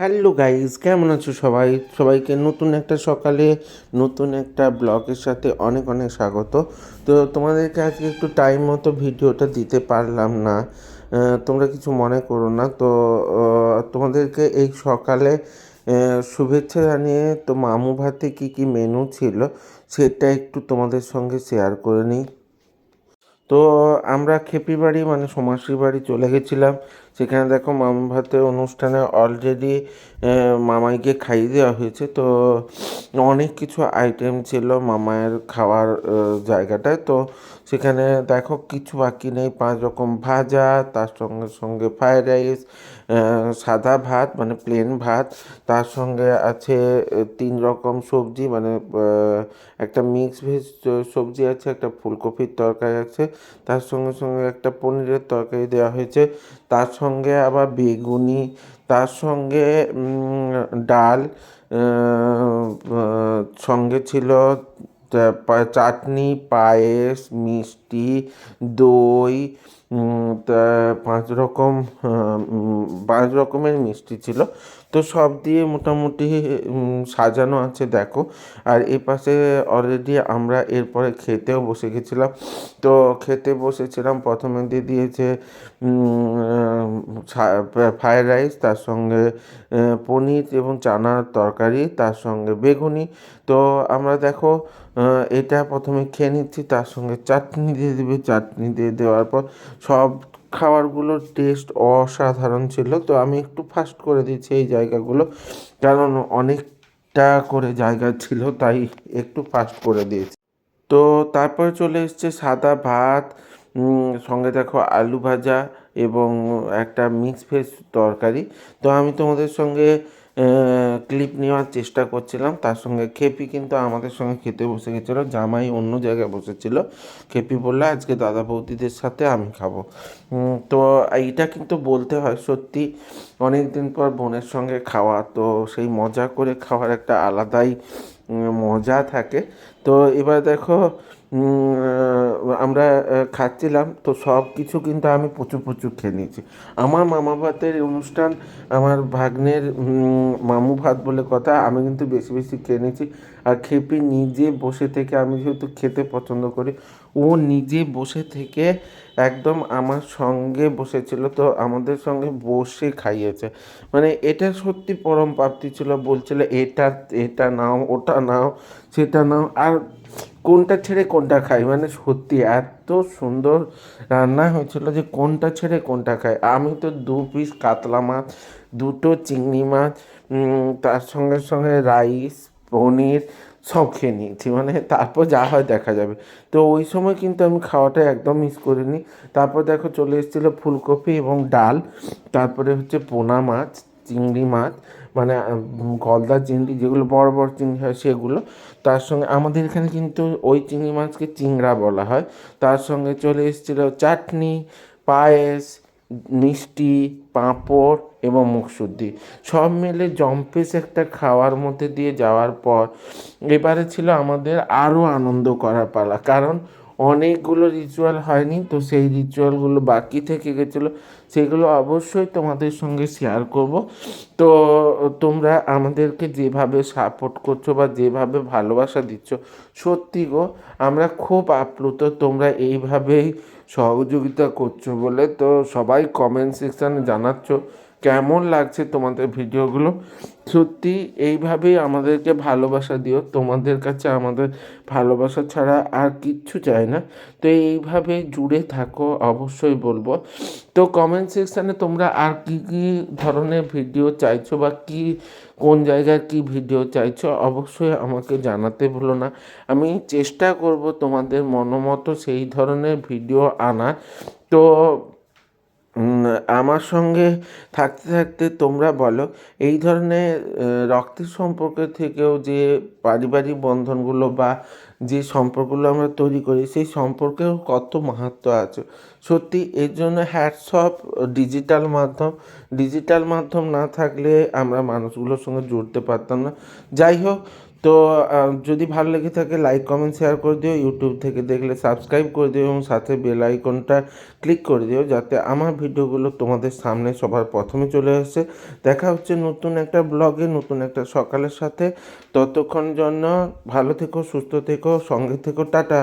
Hello guys, কেমন আছো সবাই? সবাইকে নতুন একটা সকালে, নতুন একটা ব্লগের সাথে অনেক অনেক স্বাগত। তো তোমাদেরকে আজকে একটু টাইম মতো ভিডিওটা দিতে পারলাম না। তোমরা কিছু মনে করো না। তো তোমাদেরকে এই সকালে শুভেচ্ছা জানিয়ে তো মামু ভাতে কী কী মেনু ছিল, সেটা একটু তোমাদের সঙ্গে শেয়ার করে নিই। তো আমরা খেপি বাড়ি মানে সোমাশ্রী বাড়ি চলে গেছিলাম। সেখানে দেখো মামা ভাতের অনুষ্ঠানে অলরেডি মামাইকে খাইয়ে দেওয়া হয়েছে। তো অনেক কিছু আইটেম ছিল মামায়ের খাওয়ার জায়গাটায়। তো সেখানে দেখো কিছু বাকি নেই, পাঁচ রকম ভাজা, তার সঙ্গে সঙ্গে ফ্রায়েড রাইস সাদা ভাত মানে প্লেন ভাত। তার সঙ্গে আছে তিন রকম সবজি মানে একটা মিক্স ভেজ সবজি আছে, একটা ফুলকপির তরকারি আছে। তার সঙ্গে সঙ্গে একটা পনিরের তরকারি দেওয়া হয়েছে। তার সঙ্গে আবার বেগুনি তার সঙ্গে ডাল সঙ্গে ছিল চাটনি, পায়েস, মিষ্টি, দই পাঁচ রকম পাঁচ রকমের মিষ্টি ছিল। তো সব দিয়ে মোটামুটি সাজানো আছে, দেখো। আর এ পাশে অলরেডি আমরা এরপরে খেতেও বসে গেছিলাম। তো খেতে বসেছিলাম, প্রথমে দিয়ে দিয়েছে ফ্রায়েড রাইস, তার সঙ্গে পনির এবং চানার তরকারি, তার সঙ্গে বেগুনি। তো আমরা দেখো এটা প্রথমে খেয়ে নিচ্ছি, তার সঙ্গে চাটনি দিয়ে দেবে। চাটনি দিয়ে দেওয়ার পর সব খাবারগুলোর টেস্ট অসাধারণ ছিল। তো আমি একটু ফাস্ট করে দিচ্ছি এই জায়গাগুলো, কারণ অনেকটা করে জায়গা ছিল, তাই একটু ফাস্ট করে দিয়েছি। তো তারপরে চলে এসছে সাদা ভাত সঙ্গে দেখো আলু ভাজা এবং একটা মিক্স ভেজ তরকারি। তো আমি তোমাদের সঙ্গে ক্লিপ নেওয়ার চেষ্টা করছিলাম। তার সঙ্গে খেপি কিন্তু আমাদের সঙ্গে খেতে বসে গেছিল। জামাই অন্য জায়গায় বসেছিল। খেপি বলল, আজকে দাদা বৌদিদের সাথে আমি খাব। তো এইটা কিন্তু বলতে হয় সত্যি। অনেক দিন পর বোনের সঙ্গে খাওয়া, তো সেই মজা করে খাওয়ার একটা আলাদাই মজা থাকে। তো এবার দেখো আমরা খাচ্ছিলাম, তো সব কিছু কিন্তু আমি প্রচুর প্রচুর খেয়ে নিয়েছি। আমার মামা ভাতের অনুষ্ঠান, আমার ভাগ্নের মামু ভাত বলে কথা, আমি কিন্তু বেশি বেশি খেয়ে নিয়েছি। আর খেপি নিজে বসে থেকে আমি যেহেতু খেতে পছন্দ করি, ও নিজে বসে থেকে একদম আমার সঙ্গে বসেছিল, তো আমাদের সঙ্গে বসে খাইয়েছে। মানে এটা সত্যি পরম প্রাপ্তি ছিল, বলছিল, এটা এটা নাও, ওটা নাও, সেটা নাও। আর কোনটা ছেড়ে কোনটা খাই? মানে সত্যি এত সুন্দর রান্না হয়েছিল যে কোনটা ছেড়ে কোনটা খাই। আমি তো দু পিস কাতলা মাছ, দুটো চিংড়ি মাছ তার সঙ্গে সঙ্গে রাইস পনির সব খেয়ে নিয়েছি। মানে তারপর যা হয় দেখা যাবে। তো ওই সময় কিন্তু আমি খাওয়াটা একদম মিস করিনি। তারপর দেখো চলে এসেছিল ফুলকপি এবং ডাল, তারপরে হচ্ছে পোনা মাছ চিংড়ি মাছ মানে গলদা চিংড়ি যেগুলো, বড় বড় চিংড়ি হয় সেগুলো। তার সঙ্গে আমাদের এখানে কিন্তু ওই চিংড়ি মাছকে চিংড়া বলা হয়। তার সঙ্গে চলে এসেছিল চাটনি, পায়েস, মিষ্টি, পাঁপড় এবং মুখশুদ্ধি সব মিলে জম্পেস একটা খাওয়ার মধ্যে দিয়ে যাওয়ার পর, এবারে ছিল আমাদের আরও আনন্দ করার পালা। কারণ অনেকগুলো রিচুয়াল হয়নি, তো সেই রিচুয়ালগুলো বাকি থেকে গেছিল, সেগুলো অবশ্যই তোমাদের সঙ্গে শেয়ার করব। তো তোমরা আমাদেরকে যেভাবে সাপোর্ট করছ বা যেভাবে ভালোবাসা দিচ্ছ, সত্যি গো, আমরা খুব আপ্লুত, তোমরা এইভাবেই সহযোগিতা করছ বলে তো সবাই কমেন্ট সেকশানে জানাচ্ছ। কেমন লাগছে তোমাদের ভিডিওগুলো? সত্যি এইভাবেই আমাদেরকে ভালোবাসা দিও। তোমাদের কাছে আমাদের ভালোবাসা ছাড়া আর কিচ্ছু চাই না। তো এইভাবে জুড়ে থাকো, অবশ্যই বলব। তো কমেন্ট সেকশানে তোমরা আর কি কি ধরনের ভিডিও চাইছো বা কি, কোন জায়গার কি ভিডিও চাইছো, অবশ্যই আমাকে জানাতে ভুলো না। আমি চেষ্টা করব তোমাদের মনোমতো সেই ধরনের ভিডিও আনার। তো আমার সঙ্গে থাকতে থাকতে তোমরা বলো, এই ধরনের রক্তের সম্পর্ক থেকেও যে পারিবারিক বন্ধনগুলো বা যে সম্পর্কগুলো আমরা তৈরি করি, সেই সম্পর্কেও কত মাহাত্ম্য আছে। সত্যি, এর জন্য হ্যাটস অফ ডিজিটাল মাধ্যম। ডিজিটাল মাধ্যম না থাকলে আমরা মানুষগুলোর সঙ্গে জুড়তে পারতাম না। যাই হোক তো যদি ভালো লেগে থাকে লাইক কমেন্ট শেয়ার করে দিও। ইউটিউব থেকে দেখলে সাবস্ক্রাইব করে দিও এবং সাথে বেল আইকনটা ক্লিক করে দিও যাতে আমার ভিডিওগুলো তোমাদের সামনে সবার প্রথমে চলে আসে। দেখা হচ্ছে নতুন একটা ব্লগে নতুন একটা সকালের সাথে। ততক্ষণ জন্য ভালো থেকো, সুস্থ থেকো, সঙ্গে থেকো, টাটা।